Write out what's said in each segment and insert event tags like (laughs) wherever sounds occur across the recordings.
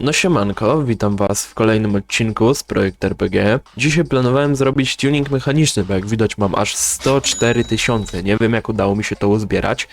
No siemanko, witam was w kolejnym odcinku z Projekt RPG. Dzisiaj planowałem zrobić tuning mechaniczny, bo jak widać mam aż 104 tysiące. Nie wiem jak udało mi się to uzbierać.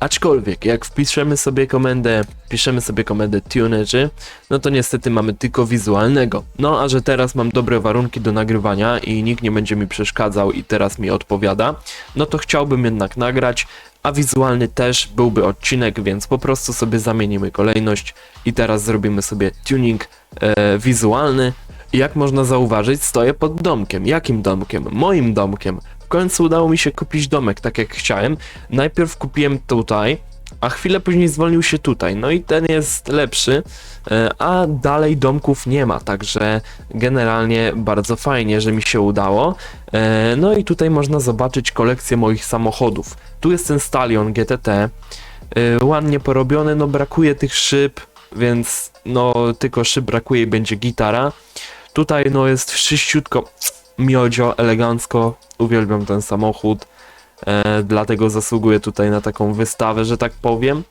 Aczkolwiek, jak wpiszemy sobie komendę, piszemy sobie komendę tunerzy, no to niestety mamy tylko wizualnego. No a że teraz mam dobre warunki do nagrywania i nikt nie będzie mi przeszkadzał i teraz mi odpowiada, no to chciałbym jednak nagrać, a wizualny też byłby odcinek, więc po prostu sobie zamienimy kolejność i teraz zrobimy sobie tuning e, wizualny. Jak można zauważyć, stoję pod domkiem. Jakim domkiem? Moim domkiem. W końcu udało mi się kupić domek tak jak chciałem. Najpierw kupiłem tutaj, a chwilę później zwolnił się tutaj. No i ten jest lepszy, e, a dalej domków nie ma, także generalnie bardzo fajnie, że mi się udało. E, No i tutaj można zobaczyć kolekcję moich samochodów. Tu jest ten Stallion GTT, e, ładnie porobiony, no brakuje tych szyb, więc no tylko szyb brakuje i będzie gitara. Tutaj no jest wszyściutko miodzio, elegancko, uwielbiam ten samochód, dlatego zasługuje tutaj na taką wystawę, że tak powiem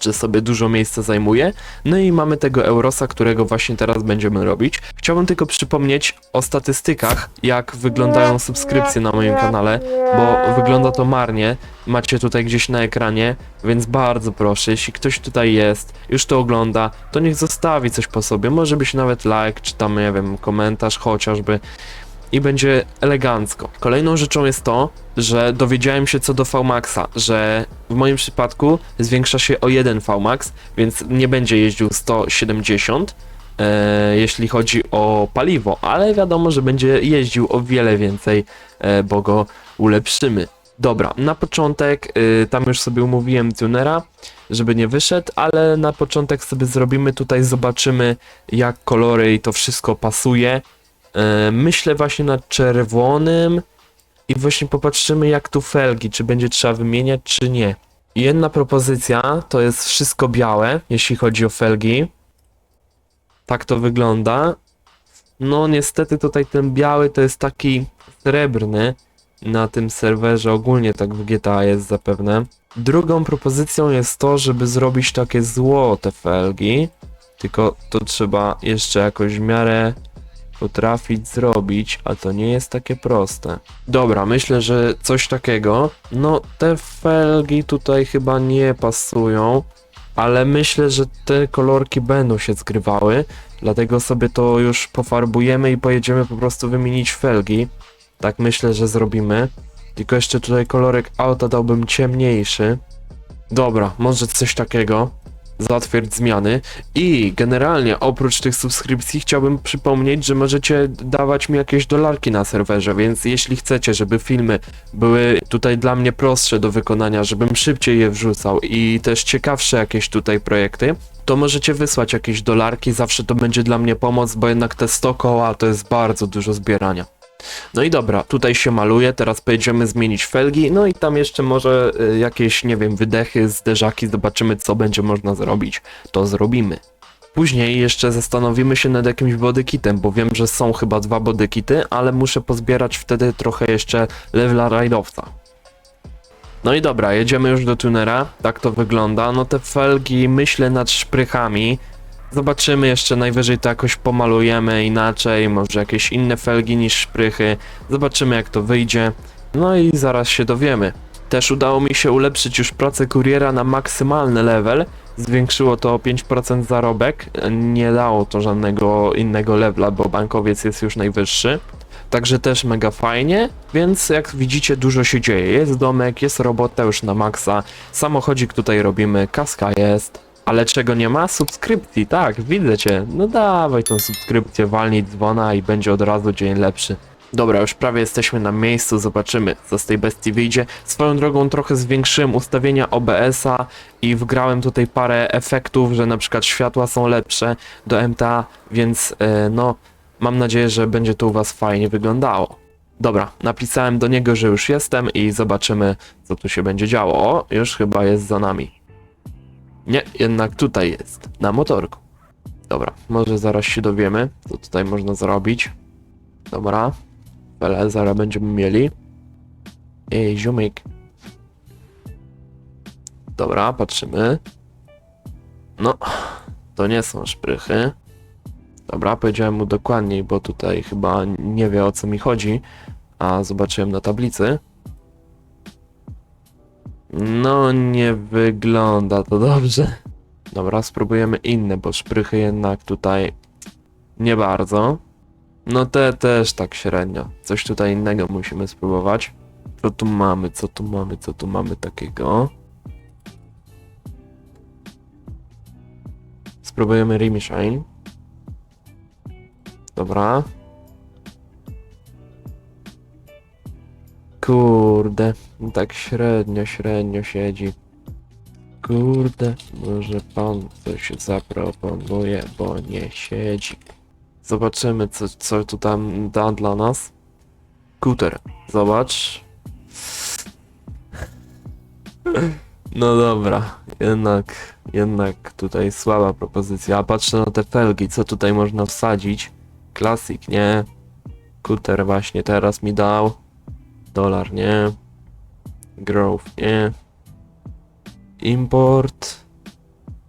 że sobie dużo miejsca zajmuje. No i mamy tego Eurosa, którego właśnie teraz będziemy robić. Chciałbym tylko przypomnieć o statystykach, jak wyglądają subskrypcje na moim kanale, bo wygląda to marnie. Macie tutaj gdzieś na ekranie, więc bardzo proszę, jeśli ktoś tutaj jest, już to ogląda, to niech zostawi coś po sobie. Może być nawet like, czy tam, nie wiem, komentarz chociażby i będzie elegancko. Kolejną rzeczą jest to, że dowiedziałem się co do VMAXa, że w moim przypadku zwiększa się o 1 VMAX, więc nie będzie jeździł 170, e, jeśli chodzi o paliwo, ale wiadomo, że będzie jeździł o wiele więcej, e, bo go ulepszymy. Dobra, na początek, y, tam już sobie umówiłem tunera, żeby nie wyszedł, ale na początek sobie zrobimy tutaj, zobaczymy jak kolory i to wszystko pasuje. E, Myślę właśnie nad czerwonym i właśnie popatrzymy jak tu felgi, czy będzie trzeba wymieniać, czy nie. Jedna propozycja to jest wszystko białe, jeśli chodzi o felgi. Tak to wygląda. No niestety tutaj ten biały to jest taki srebrny na tym serwerze, ogólnie tak w GTA jest zapewne. Drugą propozycją jest to, żeby zrobić takie złote felgi, tylko to trzeba jeszcze jakoś w miarę potrafić zrobić, a to nie jest takie proste. Dobra, myślę, że coś takiego. No, te felgi tutaj chyba nie pasują, ale myślę, że te kolorki będą się zgrywały, dlatego sobie to już pofarbujemy i pojedziemy po prostu wymienić felgi. Tak myślę, że zrobimy. Tylko jeszcze tutaj kolorek auta dałbym ciemniejszy. Dobra, może coś takiego zatwierdź zmiany. I generalnie oprócz tych subskrypcji chciałbym przypomnieć, że możecie dawać mi jakieś dolarki na serwerze, więc jeśli chcecie, żeby filmy były tutaj dla mnie prostsze do wykonania, żebym szybciej je wrzucał i też ciekawsze jakieś tutaj projekty, to możecie wysłać jakieś dolarki, zawsze to będzie dla mnie pomoc, bo jednak te 100 koła to jest bardzo dużo zbierania. No i dobra, tutaj się maluje, teraz pojedziemy zmienić felgi, no i tam jeszcze może y, jakieś, nie wiem, wydechy, zderzaki, zobaczymy co będzie można zrobić. To zrobimy. Później jeszcze zastanowimy się nad jakimś bodykitem, bo wiem, że są chyba dwa bodykity, ale muszę pozbierać wtedy trochę jeszcze levela rajdowca. No i dobra, jedziemy już do tunera, tak to wygląda. No te felgi myślę nad szprychami. Zobaczymy jeszcze, najwyżej to jakoś pomalujemy inaczej, może jakieś inne felgi niż szprychy. Zobaczymy jak to wyjdzie. No i zaraz się dowiemy. Też udało mi się ulepszyć już pracę kuriera na maksymalny level. Zwiększyło to o 5% zarobek. Nie dało to żadnego innego levela, bo bankowiec jest już najwyższy. Także też mega fajnie, więc jak widzicie dużo się dzieje. Jest domek, jest robota już na maksa, samochodzik tutaj robimy, kaska jest. Ale czego nie ma? Subskrypcji, tak, widzę cię. No dawaj tą subskrypcję, walnij dzwona i będzie od razu dzień lepszy. Dobra, już prawie jesteśmy na miejscu, zobaczymy co z tej bestii wyjdzie. Swoją drogą trochę zwiększyłem ustawienia OBS-a i wgrałem tutaj parę efektów, że na przykład światła są lepsze do MTA, więc e, no mam nadzieję, że będzie to u was fajnie wyglądało. Dobra, napisałem do niego, że już jestem i zobaczymy co tu się będzie działo. O, już chyba jest za nami. Nie, jednak tutaj jest, na motorku. Dobra, może zaraz się dowiemy, co tutaj można zrobić. Dobra, ale zaraz będziemy mieli. Ej, ziomyk. Dobra, patrzymy. No, To nie są szprychy. Dobra, powiedziałem mu dokładniej, bo tutaj chyba nie wie o co mi chodzi, a zobaczyłem na tablicy. No, nie wygląda to dobrze. Dobra, spróbujemy inne, bo szprychy jednak tutaj nie bardzo. No te też tak średnio. Coś tutaj innego musimy spróbować. Co tu mamy, co tu mamy, co tu mamy takiego? Spróbujemy Rim Shine. Dobra. Kurde, tak średnio, średnio siedzi. Kurde, może pan coś zaproponuje, bo nie siedzi. Zobaczymy, co, co tu tam da dla nas. Kuter, zobacz. No dobra, jednak, jednak tutaj słaba propozycja. A patrzę na te felgi, co tutaj można wsadzić. Klasik, nie? Kuter właśnie teraz mi dał. Dolar, nie? Growth, nie? Import.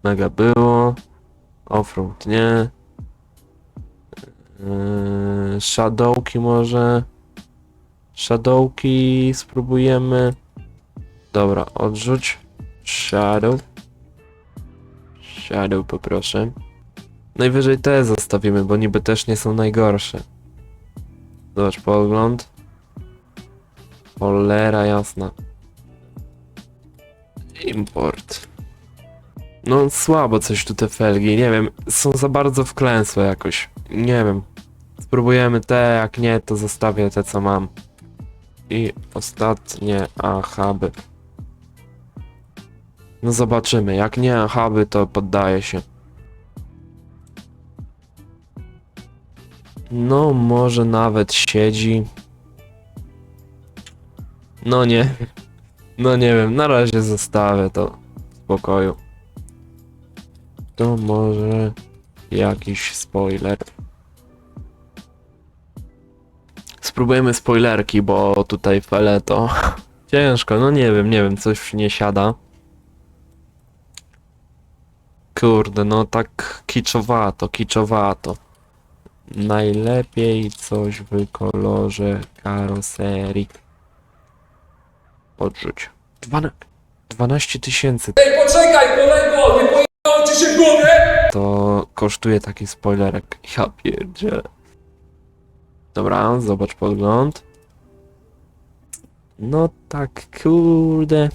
Mega było. Offroad, nie? Yy, Shadowki może. Shadowki spróbujemy. Dobra, odrzuć. Shadow. Shadow poproszę. Najwyżej te zostawimy, bo niby też nie są najgorsze. Zobacz, pogląd. Cholera jasna. Import. No słabo coś tu te felgi, nie wiem, są za bardzo wklęsłe jakoś. Nie wiem. Spróbujemy te, jak nie, to zostawię te co mam. I ostatnie ahaby. No zobaczymy, jak nie ahaby, to poddaję się. No, może nawet siedzi. No nie. No nie wiem, na razie zostawię to w spokoju. To może jakiś spoiler. Spróbujemy spoilerki, bo tutaj fele to (laughs) ciężko, no nie wiem, nie wiem, coś nie siada. Kurde, no tak kiczowato, kiczowato. Najlepiej coś w kolorze karoserii. Odrzuć. Dwana... 12 tysięcy Ej, poczekaj, kolego, nie pojechało ci się w głowie? to kosztuje taki spoilerek. Ja pierdzielę. Dobra, zobacz podgląd. No tak, kurde.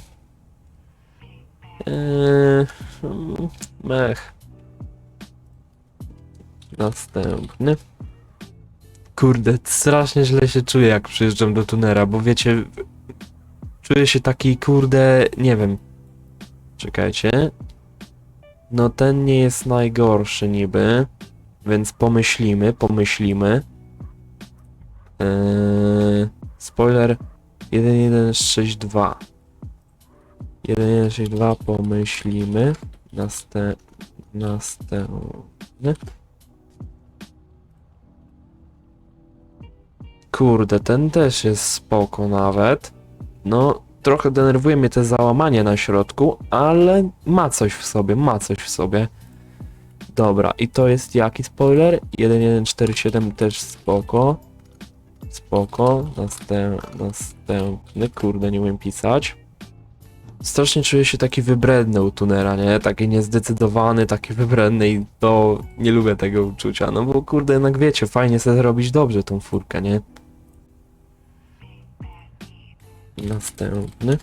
Eee, mech. Następny. Kurde, strasznie źle się czuję, jak przyjeżdżam do tunera, bo wiecie, czuję się taki, kurde, nie wiem. Czekajcie. No ten nie jest najgorszy niby, więc pomyślimy, pomyślimy. Eee, spoiler 1162. 1162 pomyślimy. Następ, następny. Kurde, ten też jest spoko nawet. No, trochę denerwuje mnie te załamanie na środku, ale ma coś w sobie, ma coś w sobie. Dobra, i to jest jaki spoiler? 1147 też spoko. Spoko. Następ, następny, kurde, nie umiem pisać. Strasznie czuję się taki wybredny u tunera, nie? Taki niezdecydowany, taki wybredny i to nie lubię tego uczucia. No bo kurde, jednak wiecie, fajnie sobie zrobić dobrze tą furkę, nie? Następny.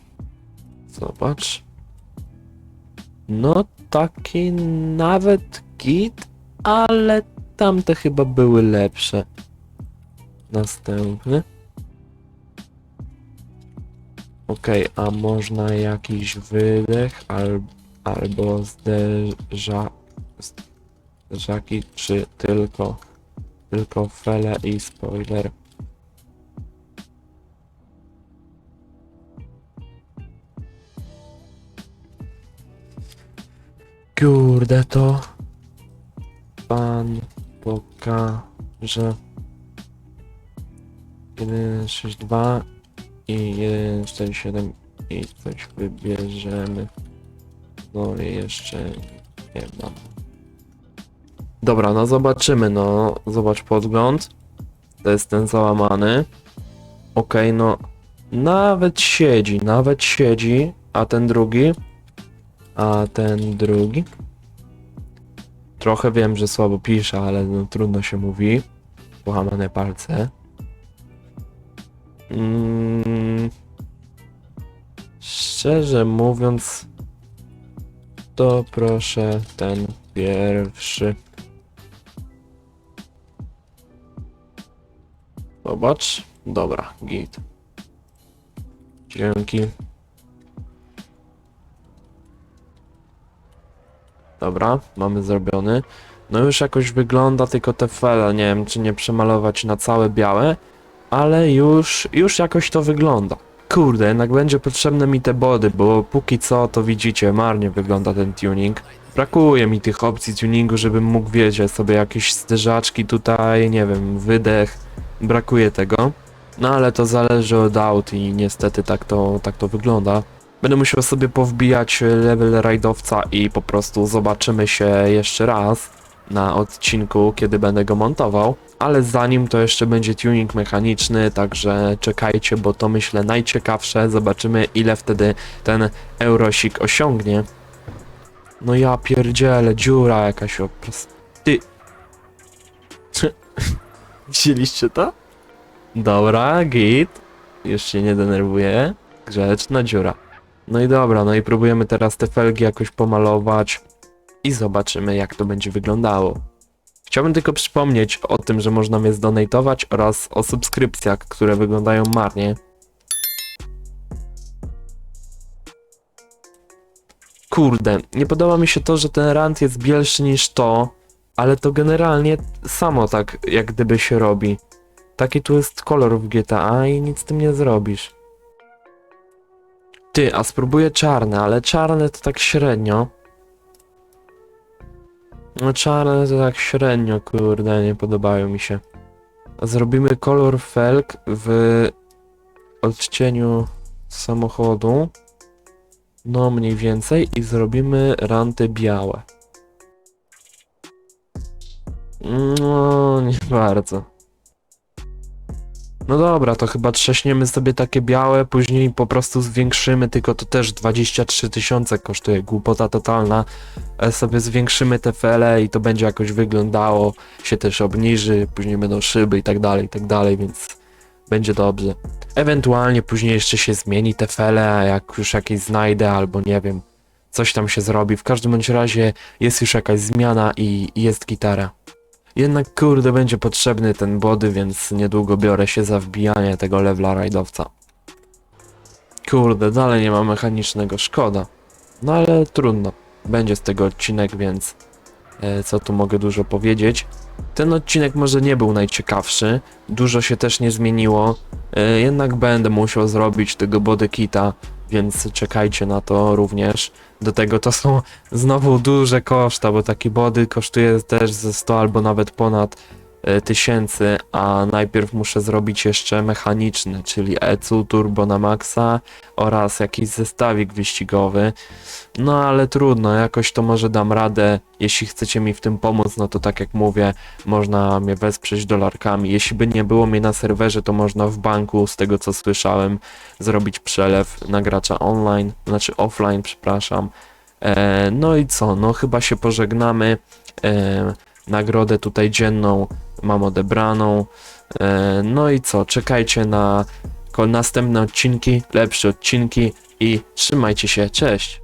Zobacz. No taki nawet git, ale tamte chyba były lepsze. Następny. Okej, a można jakiś wydech al, albo zderza, zderzaki, czy tylko tylko fele i spoiler. Kurde to pan pokaże 162 i 147 i coś wybierzemy. No i jeszcze nie mam. Dobra, no zobaczymy, no. Zobacz podgląd. To jest ten załamany. Okej, no. Nawet siedzi, nawet siedzi. A ten drugi? A ten drugi? Trochę wiem, że słabo pisze, ale no, trudno się mówi. Połamane palce. Mm, szczerze mówiąc, to proszę ten pierwszy. Zobacz. Dobra, git. Dzięki. Dobra, mamy zrobiony. No już jakoś wygląda, tylko te fele, nie wiem czy nie przemalować na całe białe, ale już, już jakoś to wygląda. Kurde, jednak będzie potrzebne mi te body, bo póki co to widzicie, marnie wygląda ten tuning. Brakuje mi tych opcji tuningu, żebym mógł, wiecie, sobie jakieś zderzaczki tutaj, nie wiem, wydech. Brakuje tego. No ale to zależy od aut i niestety tak to, tak to wygląda. Będę musiał sobie powbijać level rajdowca i po prostu zobaczymy się jeszcze raz na odcinku, kiedy będę go montował. Ale zanim to jeszcze będzie tuning mechaniczny, także czekajcie, bo to myślę najciekawsze. Zobaczymy ile wtedy ten Eurosik osiągnie. No ja pierdzielę, dziura jakaś opras... Ty... (laughs) Widzieliście to? Dobra, git. Już się nie denerwuję. Grzeczna dziura. No i dobra, no i próbujemy teraz te felgi jakoś pomalować i zobaczymy jak to będzie wyglądało. Chciałbym tylko przypomnieć o tym, że można mnie zdonatować oraz o subskrypcjach, które wyglądają marnie. Kurde, nie podoba mi się to, że ten rant jest bielszy niż to, ale to generalnie samo tak jak gdyby się robi. Taki tu jest kolor w GTA i nic z tym nie zrobisz. Ty, a spróbuję czarne, ale czarne to tak średnio. No czarne to tak średnio, kurde, nie podobają mi się. Zrobimy kolor felg w odcieniu samochodu. No mniej więcej i zrobimy ranty białe. No, nie bardzo. No dobra, to chyba trzaśniemy sobie takie białe, później po prostu zwiększymy, tylko to też 23 tysiące kosztuje, głupota totalna. E, sobie zwiększymy te fele i to będzie jakoś wyglądało, się też obniży, później będą szyby i tak dalej, i tak dalej, więc będzie dobrze. Ewentualnie później jeszcze się zmieni te fele, a jak już jakieś znajdę, albo nie wiem, coś tam się zrobi. W każdym bądź razie jest już jakaś zmiana i jest gitara. Jednak kurde będzie potrzebny ten body, więc niedługo biorę się za wbijanie tego levela rajdowca. Kurde, dalej nie ma mechanicznego, szkoda. No ale trudno. Będzie z tego odcinek, więc e, co tu mogę dużo powiedzieć. Ten odcinek może nie był najciekawszy, dużo się też nie zmieniło, e, jednak będę musiał zrobić tego body kita, więc czekajcie na to również. Do tego to są (laughs) znowu duże koszta, bo taki body kosztuje też ze 100 albo nawet ponad tysięcy, a najpierw muszę zrobić jeszcze mechaniczny, czyli ECU Turbo na maksa oraz jakiś zestawik wyścigowy. No ale trudno, jakoś to może dam radę. Jeśli chcecie mi w tym pomóc, no to tak jak mówię, można mnie wesprzeć dolarkami. Jeśli by nie było mnie na serwerze, to można w banku, z tego co słyszałem, zrobić przelew na gracza online, znaczy offline, przepraszam. E, no i co, no chyba się pożegnamy. E, nagrodę tutaj dzienną mam odebraną. E, no i co, czekajcie na następne odcinki, lepsze odcinki i trzymajcie się, cześć!